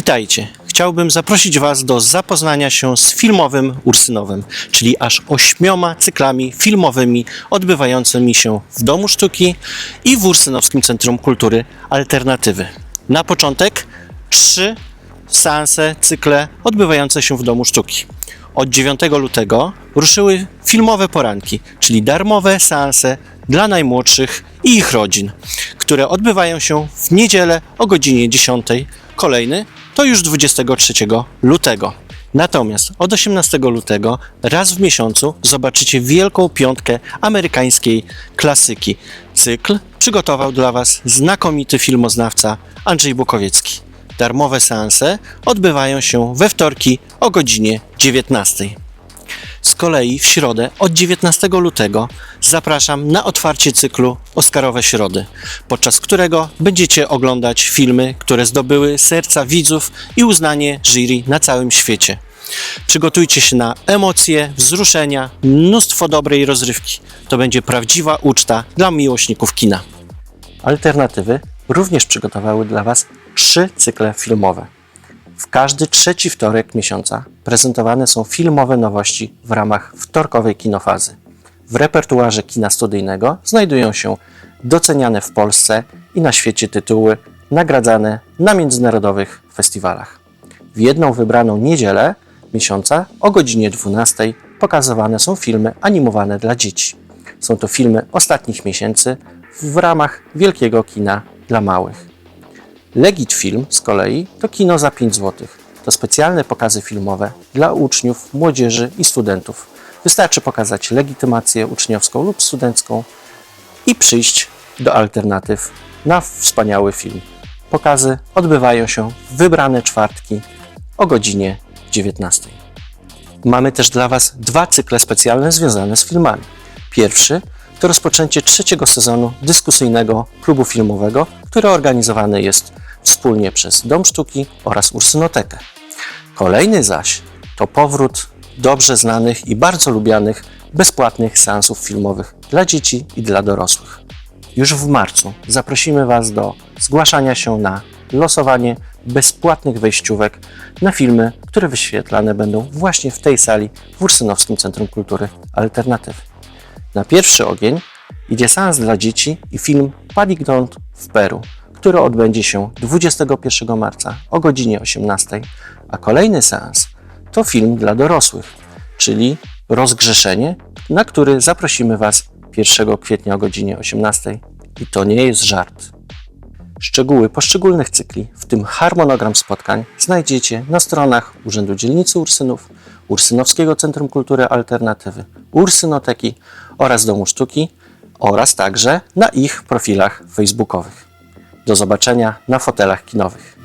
Witajcie. Chciałbym zaprosić Was do zapoznania się z filmowym Ursynowem, czyli aż ośmioma cyklami filmowymi odbywającymi się w Domu Sztuki i w Ursynowskim Centrum Kultury Alternatywy. Na początek trzy seanse, cykle odbywające się w Domu Sztuki. Od 9 lutego ruszyły filmowe poranki, czyli darmowe seanse dla najmłodszych i ich rodzin, które odbywają się w niedzielę o godzinie 10. Kolejny to już 23 lutego. Natomiast od 18 lutego raz w miesiącu zobaczycie wielką piątkę amerykańskiej klasyki. Cykl przygotował dla Was znakomity filmoznawca Andrzej Bukowiecki. Darmowe seanse odbywają się we wtorki o godzinie 19. Kolei w środę od 19 lutego zapraszam na otwarcie cyklu Oscarowe Środy, podczas którego będziecie oglądać filmy, które zdobyły serca widzów i uznanie jury na całym świecie. Przygotujcie się na emocje, wzruszenia, mnóstwo dobrej rozrywki. To będzie prawdziwa uczta dla miłośników kina. Alternatywy również przygotowały dla Was trzy cykle filmowe. W każdy trzeci wtorek miesiąca prezentowane są filmowe nowości w ramach wtorkowej kinofazy. W repertuarze kina studyjnego znajdują się doceniane w Polsce i na świecie tytuły nagradzane na międzynarodowych festiwalach. W jedną wybraną niedzielę miesiąca o godzinie 12 pokazywane są filmy animowane dla dzieci. Są to filmy ostatnich miesięcy w ramach wielkiego kina dla małych. Legit Film z kolei to kino za 5 zł. To specjalne pokazy filmowe dla uczniów, młodzieży i studentów. Wystarczy pokazać legitymację uczniowską lub studencką i przyjść do alternatyw na wspaniały film. Pokazy odbywają się w wybrane czwartki o godzinie 19. Mamy też dla Was dwa cykle specjalne związane z filmami. Pierwszy to rozpoczęcie trzeciego sezonu dyskusyjnego klubu filmowego, który organizowany jest wspólnie przez Dom Sztuki oraz Ursynotekę. Kolejny zaś to powrót dobrze znanych i bardzo lubianych bezpłatnych seansów filmowych dla dzieci i dla dorosłych. Już w marcu zaprosimy Was do zgłaszania się na losowanie bezpłatnych wejściówek na filmy, które wyświetlane będą właśnie w tej sali w Ursynowskim Centrum Kultury Alternatywy. Na pierwszy ogień idzie seans dla dzieci i film Paddington w Peru, który odbędzie się 21 marca o godzinie 18, a kolejny seans to film dla dorosłych, czyli Rozgrzeszenie, na który zaprosimy Was 1 kwietnia o godzinie 18 i to nie jest żart. Szczegóły poszczególnych cykli, w tym harmonogram spotkań, znajdziecie na stronach Urzędu Dzielnicy Ursynów, Ursynowskiego Centrum Kultury Alternatywy, Ursynoteki oraz Domu Sztuki oraz także na ich profilach facebookowych. Do zobaczenia na fotelach kinowych.